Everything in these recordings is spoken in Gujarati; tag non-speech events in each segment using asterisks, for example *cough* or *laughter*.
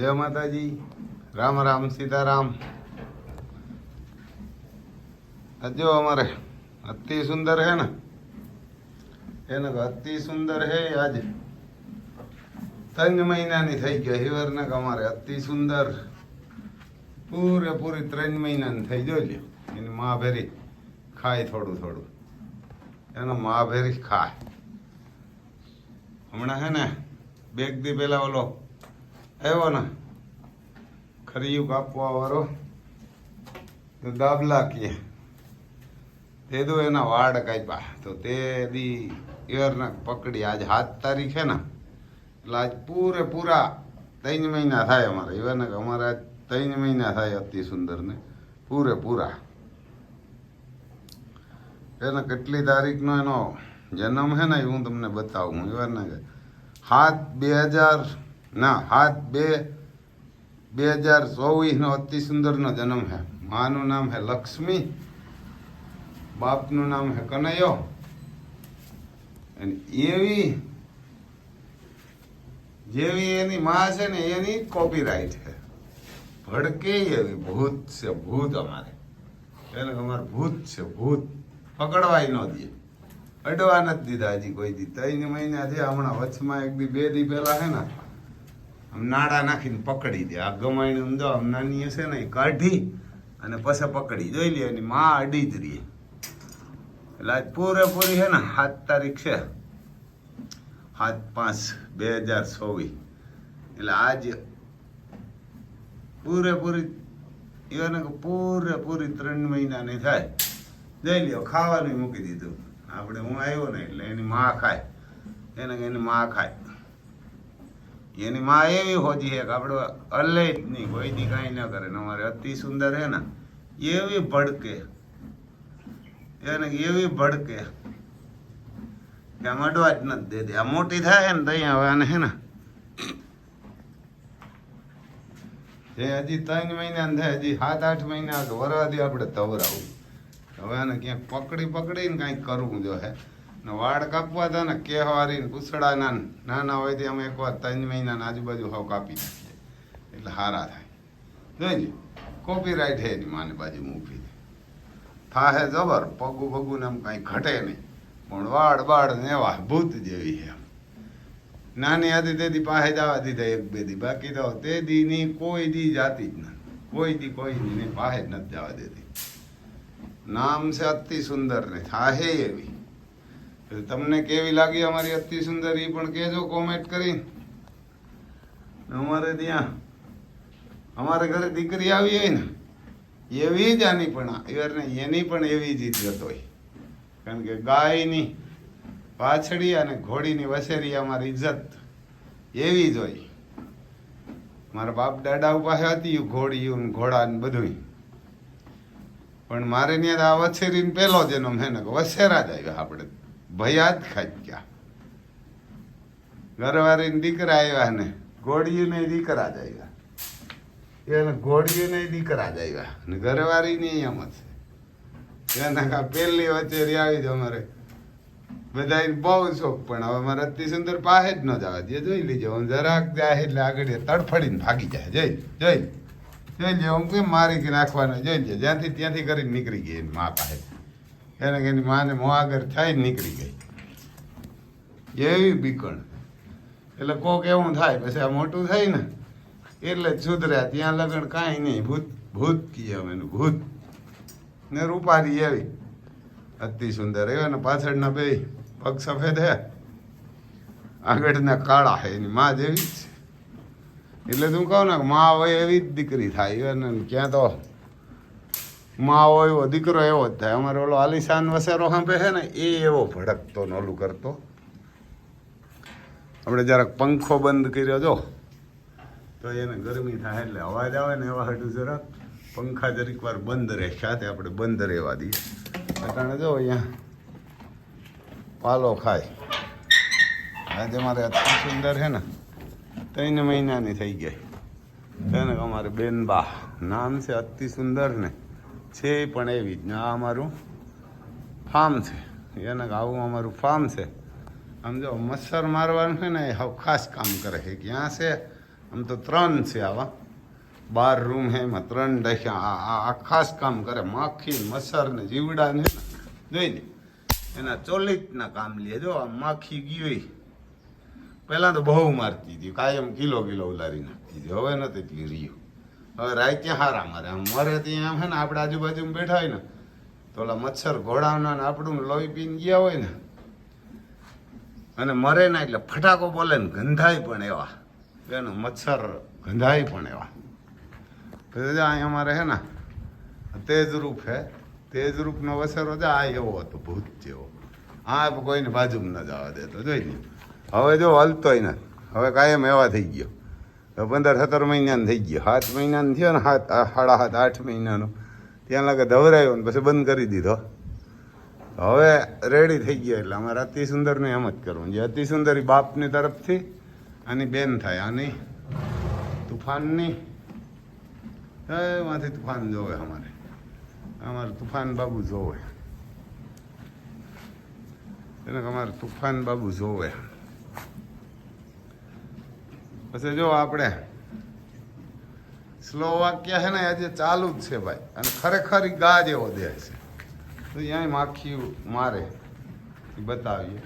જય માતાજી. રામ રામ, સીતારામ. જો અમારે અતિ સુંદર હે ને? એને અતિ સુંદર હે આજે. ત્રણ મહિનાની થઈ ગયો હિવરને અમારે અતિ સુંદર. પૂરેપૂરી ત્રણ મહિનાની થઈ લ્યો. એની મા ભેરી ખાય થોડું થોડું. એનો મા ભેરી ખાય. હમણાં હે ને, બેગ દી પેલા ઓલો આવ્યો ને? ખરીયું કાપવા વાળો. તો દાબલા કે. તે તો એના વાડ કાપ્યા. તો તે દી ઈયરને પકડી. આજ સાત તારીખ છે ને. એટલે આજ પૂરેપૂરા ત્રણ મહિના થાય અમારે. ઈવરને કે અમારે આજ ત્રણ મહિના થાય અતિ સુંદર ને પૂરેપૂરા એને કેટલી તારીખનો એનો જન્મ છે ને એ હું તમને બતાવું. હું ઈવરને કે સાત બે હજાર ના, હાથ બે બે હજાર ચોવીસનો અતિ સુંદરનો જન્મ છે માનું નામ હે લક્ષ્મી, બાપનું નામ હે કનૈયો. અને એવી, જેવી એની માં છે ને, એની કોપીરાઈટ છે ભડકે એવી ભૂત છે, ભૂત અમારે. એને અમારે ભૂત છે, ભૂત. પકડવાય ન દે. અડવા નથી દીધા હજી કોઈ દી. ત્રણ મહિના છે હમણાં વચમાં એક દી, બે દી પહેલા છે ને નાડા નાખીને પકડી દે. આ ગમાણી ઊંધો આમ નાની હશે ને કાઢી અને પછી પકડી. જોઈ લે, એની માં અડી જ રહી. એટલે આજ પૂરેપૂરી છે ને સાત તારીખ છે. સાત પાંચ બે હજાર ચોવીસ એટલે આજ પૂરેપૂરી એને કે પૂરેપૂરી ત્રણ મહિનાની થાય. જઈ લ્યો, ખાવાનું મૂકી દીધું. આપણે હું આવ્યો ને એટલે એની માં ખાય. એને એની માં ખાય. એની માં એવી હોજી છે કે આપણે અલે જ નહીં, કોઈ દી કાંઈ ન કરે. અમારે અતિ સુંદર છે ને, એવી ભડકે. એને એવી ભડકે કે આમ જ નથી દેતી. આ મોટી થાય ને તો અહીંયા હવે આને હે ને જે હજી ત્રણ મહિના થાય, હજી સાત, આઠ મહિના કે વરવાદી આપણે તવરાવું હવે આને ક્યાંક પકડી, પકડીને કાંઈક કરવું જો હે. ને વાળ કાપવા હતા ને કેહવારી પૂછડાના નાના હોય તે અમે એકવાર ત્રણ મહિનાના આજુબાજુ હાવ કાપી નાખીએ. એટલે હારા થાય. જોઈ કોપીરાઇટ હે એની માની બાજુ મૂકી થાહે જબર, પગું પગું ને આમ કાંઈ ઘટે નહીં. પણ વાળ બાળ ને એવા ભૂત જેવી આમ. નાની હતી તે દી પાસે જવા દીધા એક બે દી. બાકી તો તે દી ની કોઈ દી જાતી જ નથી. કોઈ દી કોઈ દી ને પાસે જ નથી જવા દેતી. નામ છે અતિ સુંદર ને થાહે એવી. તમને કેવી લાગી અમારી અતિ સુંદર એ પણ કહેજો કોમેન્ટ કરી અમારે ત્યાં, અમારે ઘરે દીકરી આવી હોય ને, એવી જ આની પણ એવરને એની પણ એવી જ ઇજ્જત હોય. કારણ કે ગાયની પાછડી અને ઘોડીની વસેરી અમારી ઇજ્જત એવી જ હોય. મારા બાપ દાદા પાસે હતી ઘોડી ને ઘોડા ને બધું પણ મારે ત્યાં આ વછેરીને પહેલો જન્મ હે ને વસેરા જ આવ્યા આપણે. ભયા જ ખાઈ ગયા ઘરવાળીને દીકરા આવ્યા ને ઘોડીને દીકરા જ આવ્યા એને ઘોડીને દીકરા જ આવ્યા ને ઘરવાળીની એમ જ એના કા પહેલી વચ્ચે આવી જ અમારે બધા બહુ શોખ, પણ હવે મારે અતિ સુંદર પાસે જ ન જવા દે. જોઈ લેજો, હું જરાક જાય એટલે આગળ તડફડીને ભાગી જાય. જોઈ જોઈ જોઈ લે હું કેમ મારી નાખવાના? જોઈ લે જ્યાંથી ત્યાંથી કરીને નીકળી ગઈ એની મા પાસે. એને એની માને મોં આગળ થઈને નીકળી ગઈ. એવી બીકણ. એટલે કોક એવું થાય, પછી આ મોટું થાય ને, એટલે સુધર્યા ત્યાં લગ્ન કાંઈ નહીં. ભૂત ભૂત કીએ એનું, ભૂત. ને રૂપારી એવી. અતિ સુંદર એવા ને પાછળના બે પગ સફેદ હે. આગળના કાળા હે, એની માં જેવી જ એટલે તું કહું ને, માં હોય એવી જ દીકરી થાય એને ક્યાં તો માં હોય એવો, દીકરો એવો જ થાય. અમારે ઓલો આલિશાન વસેરો સાંભે છે ને, એ એવો ભડકતો ને ઓલું કરતો. આપણે જરાક પંખો બંધ કર્યો, જો. તો એને ગરમી થાય એટલે અવાજ આવે ને એવા હાટું જરાક. પંખા જરીક વાર બંધ રહે, સાથે આપણે બંધ રહેવા દઈએ. કારણે જો અહીંયા પાલો ખાય. આજે મારે અતિ સુંદર છે ને, ત્રણ મહિનાની થઈ ગઈ. તેને અમારે બેનબા નામ છે અતિ સુંદર ને. છે પણ એવી જ અમારું ફાર્મ છે. એને આવું અમારું ફાર્મ છે. આમ જો મચ્છર મારવાનું છે ને, એ હવે ખાસ કામ કરે છે. ક્યાં છે? આમ તો ત્રણ છે આવા. બાર રૂમ હે એમાં ત્રણ દખ્યા આ આ ખાસ કામ કરે. માખી, મચ્છર ને જીવડા ને જોઈ ને એના ચોલીસના કામ લે. જો આ માખી ગઈ પહેલાં તો બહુ મારતી હતી. કાયમ કિલો કિલો ઉલારી નાખતી હતી. હવે નથી, એટલી રહ્યું. હવે રાય ત્યાં હારા મારે. આમ મરે ત્યાં આમ હે ને આપણે આજુબાજુમાં બેઠા હોય ને, તો ઓલા મચ્છર ઘોડાના ને આપણું લોહી પીને ગયા હોય ને, અને મરે ના એટલે ફટાકો બોલે ને ગંધાય પણ એવા. એનું મચ્છર ગંધાય પણ એવા. પછી અહીં અમારે હે ને તેજરૂપ હે. તેજરૂપનો વસેરો છે, આ એવો હતો, ભૂત જેવો. આ કોઈને બાજુમાં ન જવા દેતો, જોઈ ને હવે જો હલતોય ને, હવે કાયમ એવા થઈ ગયો. હવે પંદર સત્તર મહિનાનો થઈ ગયો. સાત મહિનાનો થયો ને સાત સાડા સાત, આઠ મહિનાનો. ત્યાં લાગે ધવરાયો ને પછી બંધ કરી દીધો. હવે રેડી થઈ ગયા એટલે અમારે અતિ સુંદરને એમ જ કરવું. જે અતિ સુંદરી બાપની તરફથી આની બેન થાય આની તુફાનની. એમાંથી તુફાન જોવે અમારે. અમારે તુફાન બાબુ જોવે. એને અમારે તુફાન બાબુ જોવે. પછી જો આપણે સ્લો વાક્ય છે ને આજે ચાલુ જ છે ભાઈ. અને ખરેખર ગા જેવો દેહ છે. તો અહીંયા માખી મારે. બતાવીએ.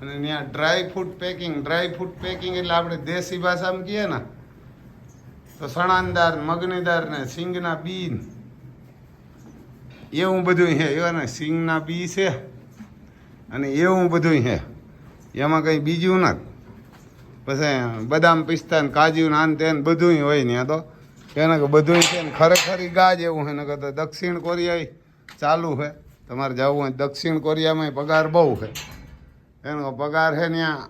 અને ત્યાં dry fruit packing dry fruit packing એટલે આપણે દેશી ભાષામાં કહીએ ને, તો સણાનદાર, મગનીદાર ને સિંગના બી એવું બધું હે એવા ને સિંગના બી છે. અને એવું બધું હે એમાં કંઈ બીજું નથી. પછી બદામ પિસ્તા ને કાજુ નાન તેન બધું હોય ને તો. એને કે બધું છે ને ખરેખર ગા જેવું છે કે તો દક્ષિણ કોરિયા ચાલુ છે. તમારે જવું હોય દક્ષિણ કોરિયામાં પગાર બહુ છે. એનો પગાર છે ત્યાં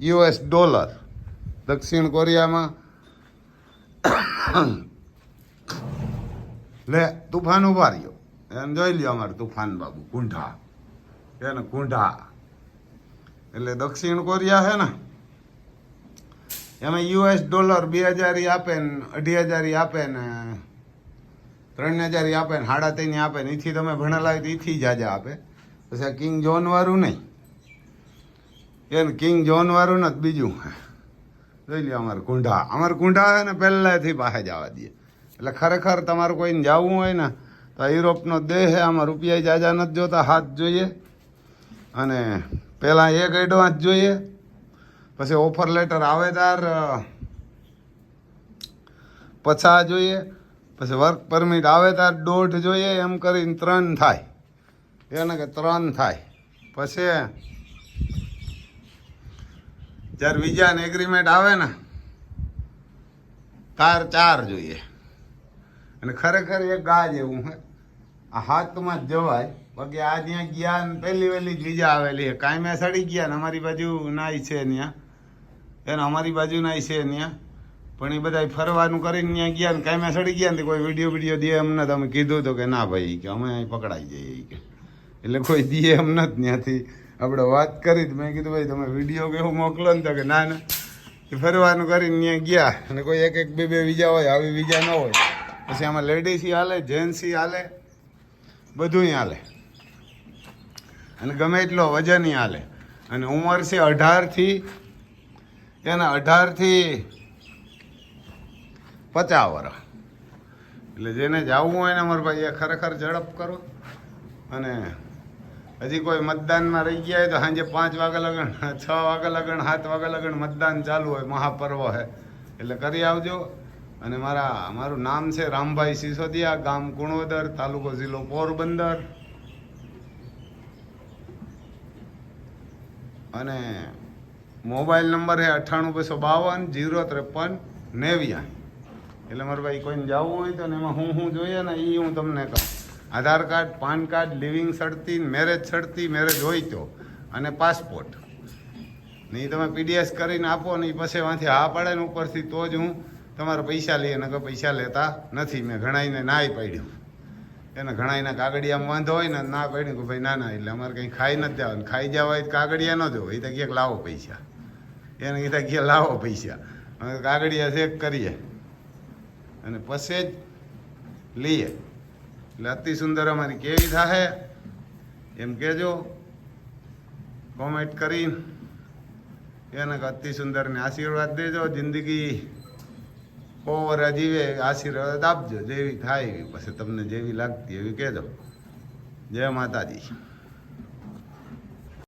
યુએસ ડોલર. દક્ષિણ કોરિયામાં *coughs* લે, તુફાન ઊભા રહ્યો એને જોઈ લ્યો અમારે તુફાન બાબુ, કુંઢા. એને કુંઢા. એટલે દક્ષિણ કોરિયા છે ને એમાં યુએસ ડોલર બે હજાર આપે ને અઢી હજાર આપે ને ત્રણ હજાર આપે ને સાડા ત્રણ આપે ને એથી તમે ભણેલા હોય તો એથી જાજા આપે. પછી આ કિંગ જોન વાળું નહીં. એને કિંગ જોન વાળું નથી બીજું. જોઈ લ્યો અમારે કુંઢા. અમારે કુંઢા હોય ને પહેલાંથી પાસે જવા દઈએ એટલે ખરેખર તમારે કોઈને જવું હોય ને તો યુરોપનો દેહ આમાં રૂપિયા જાજા નથી જોતા, હાથ જોઈએ. અને પહેલાં એક એડવાન્સ જોઈએ. પછી ઓફર લેટર આવે તાર પછા જોઈએ. પછી વર્ક પરમિટ આવે તાર, દોઢ જોઈએ, એમ કરીને ત્રણ થાય. એને કે ત્રણ થાય. પછી જ્યારે બીજાને એગ્રીમેન્ટ આવે ને, તાર ચાર જોઈએ. અને ખરેખર એક ગા જેવું હે. આ હાથમાં જ જવાય. બાકી આ જ્યાં ગયા પહેલી વહેલી જ બીજા આવેલી છે મેં સડી ગયા ને અમારી બાજુ નાય છે ત્યાં એને અમારી બાજુના છે ત્યાં પણ એ બધા ફરવાનું કરીને ત્યાં ગયા ને કાંઈ સડી ગયા ને કોઈ વીડિયો વીડિયો દે અમને તમે કીધું તો કે ના ભાઈ, કે અમે અહીં પકડાઈ જઈએ કે. એટલે કોઈ દે એમ નથી ત્યાંથી આપણે વાત કરી તો મેં કીધું, ભાઈ, તમે વીડિયો કે એવું મોકલો ને તો કે ના ના. એ ફરવાનું કરીને ત્યાં ગયા. અને કોઈ એક એક બે બે બીજા હોય, આવી બીજા ન હોય. પછી આમાં લેડીસી હાલે જેન્ટ્સી હાલે, બધું હાલે. અને ગમે એટલો વજન હાલે. અને ઉંમર છે અઢારથી એના અઢારથી પચાસ વર્ષ એટલે જેને જવું હોય ને અમારા ભાઈ એ ખરેખર ઝડપ કરો. અને હજી કોઈ મતદાનમાં રહી ગયા હોય તો સાંજે પાંચ વાગે લગન, છ વાગે લગન, સાત વાગે લગન મતદાન ચાલુ હોય, મહાપર્વ હે. એટલે કરી આવજો. અને મારા, મારું નામ છે રામભાઈ સિસોદિયા, ગામ કુણોદર, તાલુકો જિલ્લો પોરબંદર. અને મોબાઈલ નંબર છે અઠ્ઠાણું બસો બાવન, જીરો ત્રેપન નેવ્યા એટલે મારે ભાઈ કોઈને જવું હોય તો ને એમાં હું હું જોઈએ ને એ હું તમને કહું. Aadhaar card, PAN card, living સડતી marriage સડતી મેરેજ હોય તો. અને પાસપોર્ટ. ને એ તમે પીડીએસ કરીને આપો ને એ પછી વાંથી હા પાડે ને ઉપરથી તો જ હું તમારા પૈસા લઈએ, નકર પૈસા લેતા નથી. મેં ઘણાઈને નાય પાડ્યું. એને ઘણાઈને કાગડિયામાં વાંધો હોય ને ના પાડ્યું કે ભાઈ ના ના, એટલે અમારે કંઈ ખાઈ નથી જવાનું. ખાઈ જવા હોય કાગડિયા ન જવું. એ તો ક્યાંક લાવો પૈસા. એને કીધા કે લાવો પૈસા. કાગળિયા ચેક કરીએ. અને પછી જ લઈએ. એટલે અતિ સુંદર અમારી કેવી થાય એમ કહેજો. કોમેન્ટ કરીને એને અતિ સુંદરને આશીર્વાદ દેજો. જિંદગી ઓવર વરા જીવે, આશીર્વાદ આપજો. જેવી થાય એવી. પછી તમને જેવી લાગતી એવી કહેજો. જય માતાજી.